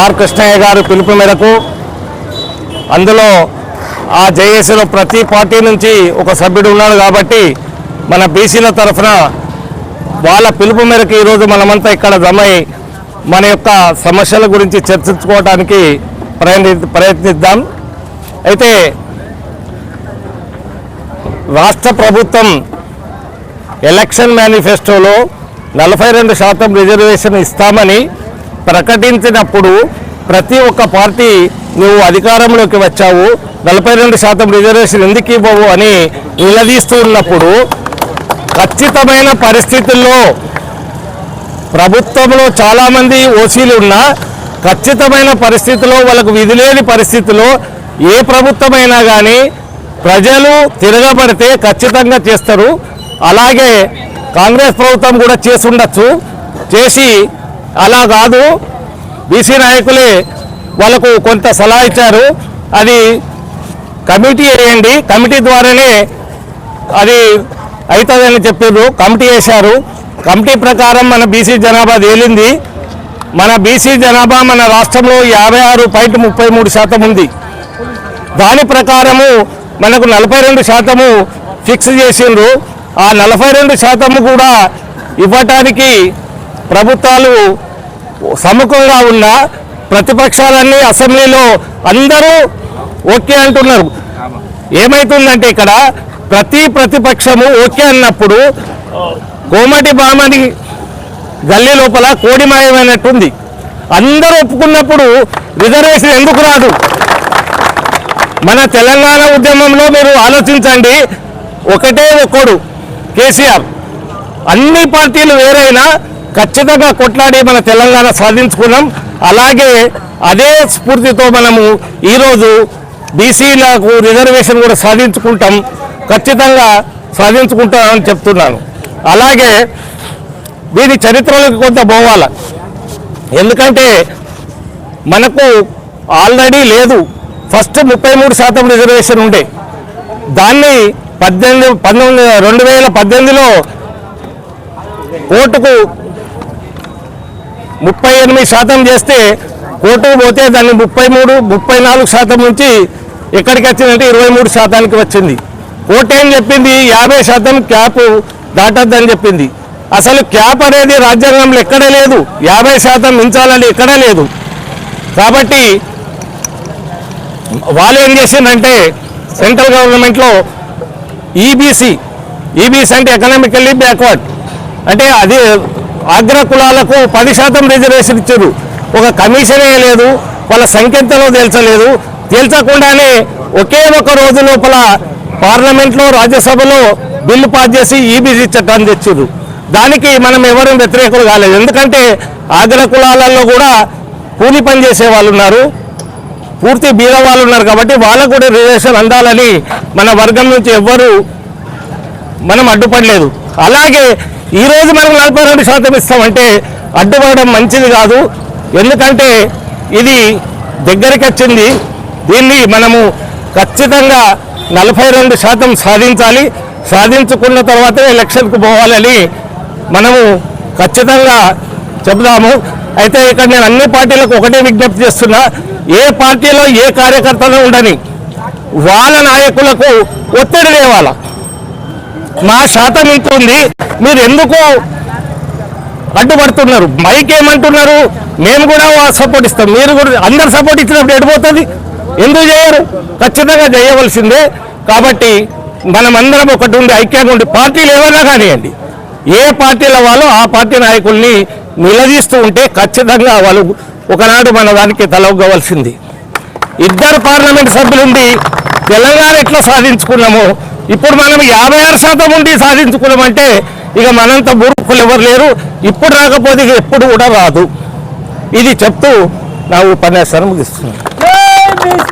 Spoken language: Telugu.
ఆర్ కృష్ణయ్య గారు పిలుపు మేరకు అందులో ఆ జేఏసీలో ప్రతి పార్టీ నుంచి ఒక సభ్యుడు ఉన్నాడు కాబట్టి మన బీసీల తరఫున వాళ్ళ పిలుపు మేరకు ఈరోజు మనమంతా ఇక్కడ జమై మన యొక్క సమస్యల గురించి చర్చించుకోవడానికి ప్రయత్ని ప్రయత్నిద్దాం. అయితే రాష్ట్ర ప్రభుత్వం ఎలక్షన్ మేనిఫెస్టోలో నలభై రెండు శాతం రిజర్వేషన్ ఇస్తామని ప్రకటించినప్పుడు ప్రతి ఒక్క పార్టీ నువ్వు అధికారంలోకి వచ్చావు నలభై రెండు శాతం రిజర్వేషన్ ఎందుకు ఇవ్వవు అని నిలదీస్తూ ఉన్నప్పుడు ఖచ్చితమైన పరిస్థితుల్లో ప్రభుత్వంలో చాలామంది ఓసీలు ఉన్నా ఖచ్చితమైన పరిస్థితిలో వాళ్ళకు విధి లేని పరిస్థితిలో ఏ ప్రభుత్వమైనా కానీ ప్రజలు తిరగబడితే ఖచ్చితంగా చేస్తారు. అలాగే కాంగ్రెస్ ప్రభుత్వం కూడా చేసి ఉండొచ్చు. చేసి అలా కాదు. బీసీ నాయకులే వాళ్ళకు కొంత సలహా ఇచ్చారు. అది కమిటీ వేయండి. కమిటీ ద్వారానే అది అవుతుందని చెప్పారు కమిటీ వేశారు. కమిటీ ప్రకారం మన బీసీ జనాభా తేలింది. మన బీసీ జనాభా మన రాష్ట్రంలో యాభై ఆరు పాయింట్ ముప్పై మూడు శాతం ఉంది. దాని ప్రకారము మనకు నలభై రెండు శాతము ఫిక్స్ చేసిండ్రు. ఆ నలభై రెండు శాతము కూడా ఇవ్వటానికి ప్రభుత్వాలు సముఖంగా ఉన్న ప్రతిపక్షాలన్నీ అసెంబ్లీలో అందరూ ఓకే అంటున్నారు. ఏమైతుందంటే ఇక్కడ ప్రతి ప్రతిపక్షము ఓకే అన్నప్పుడు కోమటి బామని గల్లీ లోపల కోడిమాయమైనట్టుంది. అందరూ ఒప్పుకున్నప్పుడు రిజర్వేషన్ ఎందుకు రాదు? మన తెలంగాణ ఉద్యమంలో మీరు ఆలోచించండి. ఒకటే ఒక్కడు కేసీఆర్. అన్ని పార్టీలు వేరైనా ఖచ్చితంగా కొట్లాడి మన తెలంగాణ సాధించుకున్నాం. అలాగే అదే స్ఫూర్తితో మనము ఈరోజు బీసీలకు రిజర్వేషన్ కూడా సాధించుకుంటాం. ఖచ్చితంగా సాధించుకుంటామని చెప్తున్నాను. అలాగే దీని చరిత్రలోకి కొంత పోవాలి? ఎందుకంటే మనకు ఆల్రెడీ లేదు. ఫస్ట్ ముప్పై మూడు శాతం రిజర్వేషన్ ఉండే. దాన్ని పద్దెనిమిది పంతొమ్మిది రెండు వేల పద్దెనిమిదిలో కోర్టుకు ముప్పై ఎనిమిది శాతం చేస్తే కోర్టుకు పోతే దాన్ని ముప్పై మూడు ముప్పై నాలుగు శాతం నుంచి ఎక్కడికి వచ్చిందంటే ఇరవై మూడు శాతానికి వచ్చింది. కోర్టు ఏం చెప్పింది? యాభై శాతం క్యాప్ దాటద్దని చెప్పింది. అసలు క్యాప్ అనేది రాజ్యాంగంలో ఎక్కడే లేదు. యాభై శాతం మించాలని ఎక్కడే లేదు. కాబట్టి వాళ్ళు ఏం చేసిందంటే సెంట్రల్ గవర్నమెంట్లో ఈబీసీ ఈబీసీ అంటే ఎకనామికల్లీ బ్యాక్వర్డ్ అంటే అది అగ్ర కులాలకు పది శాతం రిజర్వేషన్ ఇచ్చారు. ఒక కమిషనే లేదు వాళ్ళ సంఖ్యంతలో తేల్చలేదు. తేల్చకుండానే ఒకే ఒక రోజు లోపల పార్లమెంట్లో రాజ్యసభలో బిల్లు పాస్ చేసి ఈబీసీ చట్టాన్ని తెచ్చారు. దానికి మనం ఎవరూ వ్యతిరేకులు కాలేదు. ఎందుకంటే ఆగ్ర కులాలలో కూడా కూలి పని చేసే వాళ్ళు ఉన్నారు. పూర్తి బీద వాళ్ళు ఉన్నారు కాబట్టి వాళ్ళకు కూడా రిజర్వేషన్ అందాలని మన వర్గం నుంచి ఎవ్వరూ మనం అడ్డుపడలేదు. అలాగే ఈరోజు మనం నలభై రెండు శాతం ఇస్తామంటే అడ్డుపడడం మంచిది కాదు. ఎందుకంటే ఇది దగ్గరికి వచ్చింది. దీన్ని మనము ఖచ్చితంగా నలభై రెండు శాతం సాధించాలి. సాధించుకున్న తర్వాతే ఎలక్షన్కు పోవాలని మనము ఖచ్చితంగా చెబుదాము. అయితే ఇక్కడ నేను అన్ని పార్టీలకు ఒకటే విజ్ఞప్తి చేస్తున్నా. ఏ పార్టీలో ఏ కార్యకర్తలు ఉండని వాళ్ళ నాయకులకు ఒత్తిడి తేవాల మా శాతం ఇంత ఉంది. మీరు ఎందుకు అడ్డుపడుతున్నారు. మైక్ ఏమంటున్నారు మేము కూడా సపోర్ట్ ఇస్తాం. మీరు కూడా అందరు సపోర్ట్ ఇచ్చినప్పుడు ఎడిపోతుంది ఎందుకు చేయరు? ఖచ్చితంగా చేయవలసిందే. కాబట్టి మనమందరం ఒకటి ఉండి ఐక్యంగా ఉండి పార్టీలు ఏమైనా కానివ్వండి ఏ పార్టీల వాళ్ళు ఆ పార్టీ నాయకుల్ని నిలదీస్తూ ఉంటే ఖచ్చితంగా వాళ్ళు ఒకనాడు మన దానికి తలొగ్గవలసింది. ఇద్దరు పార్లమెంట్ సభ్యులుండి తెలంగాణ ఎట్లా సాధించుకున్నామో ఇప్పుడు మనం యాభై ఆరు శాతం ఉండి సాధించుకున్నామంటే ఇక మనంత మూర్ఖులు ఎవరు లేరు. ఇప్పుడు రాకపోతే ఇక ఎప్పుడు కూడా రాదు. ఇది చెప్తూ నా ఉపన్యాసాన్ని ముగిస్తున్నాను.